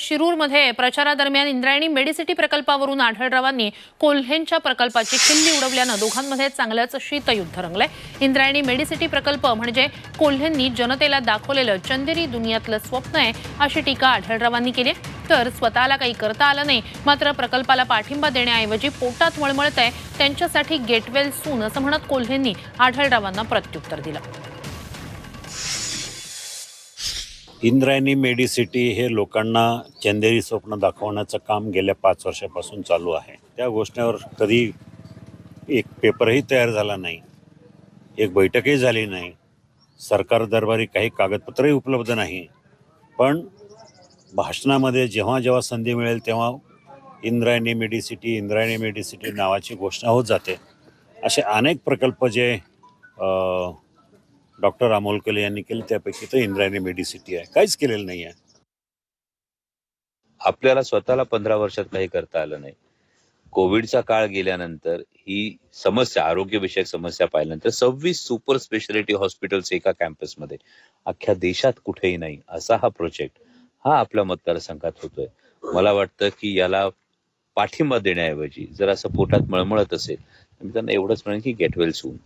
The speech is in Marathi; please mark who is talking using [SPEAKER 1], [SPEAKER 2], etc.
[SPEAKER 1] शिरूरमध्ये प्रचारादरम्यान इंद्रायणी मेडिसिटी प्रकल्पावरून आढळरावांनी कोल्हेंच्या प्रकल्पाची खिल्ली उडवल्यानं दोघांमध्ये चांगलंच शीतयुद्ध रंगलंय. इंद्रायणी मेडिसिटी प्रकल्प म्हणजे कोल्हेंनी जनतेला दाखवलेलं चंदेरी दुनियातलं स्वप्न आहे अशी टीका आढळरावांनी केली तर स्वतःला काही करता आलं नाही मात्र प्रकल्पाला पाठिंबा देण्याऐवजी पोटात वळमळत आहे त्यांच्यासाठी गेटवेल सून असं म्हणत कोल्हेंनी आढळरावांना प्रत्युत्तर दिलं.
[SPEAKER 2] इंद्रायणी मेडिसिटी हे लोकांना चंदेरी स्वप्न दाखवण्याचं काम गेल्या पाच वर्षापासून चालू आहे. त्या गोष्टीवर कधी एक पेपरही तयार झाला नाही एक बैठकही झाली नाही. सरकार दरबारी काही कागदपत्रही उपलब्ध नाही. पण भाषणामध्ये जेव्हा जेव्हा संधी मिळेल तेव्हा इंद्रायणी मेडिसिटी इंद्रायणी मेडिसिटी नावाची घोषणा होत जाते. असे अनेक प्रकल्प जे डॉक्टर अमोलकले यांनी केले त्यापैकी तर इंद्रायणी मेडिसिटी आहे. काहीच केलेलं नाही आहे.
[SPEAKER 3] आपल्याला स्वतःला पंधरा वर्षात काही करता आलं नाही. कोविडचा काळ गेल्यानंतर ही समस्या आरोग्यविषयक समस्या पाहिल्यानंतर सव्वीस सुपर स्पेशालिटी हॉस्पिटल्स एका कॅम्पसमध्ये. अख्ख्या देशात कुठेही नाही असा हा प्रोजेक्ट हा आपल्या मतदारसंघात होतोय. मला वाटतं की याला पाठिंबा देण्याऐवजी जर असं पोटात मळमळत असेल तर मी त्यांना एवढंच म्हणेन की गेट वेल सून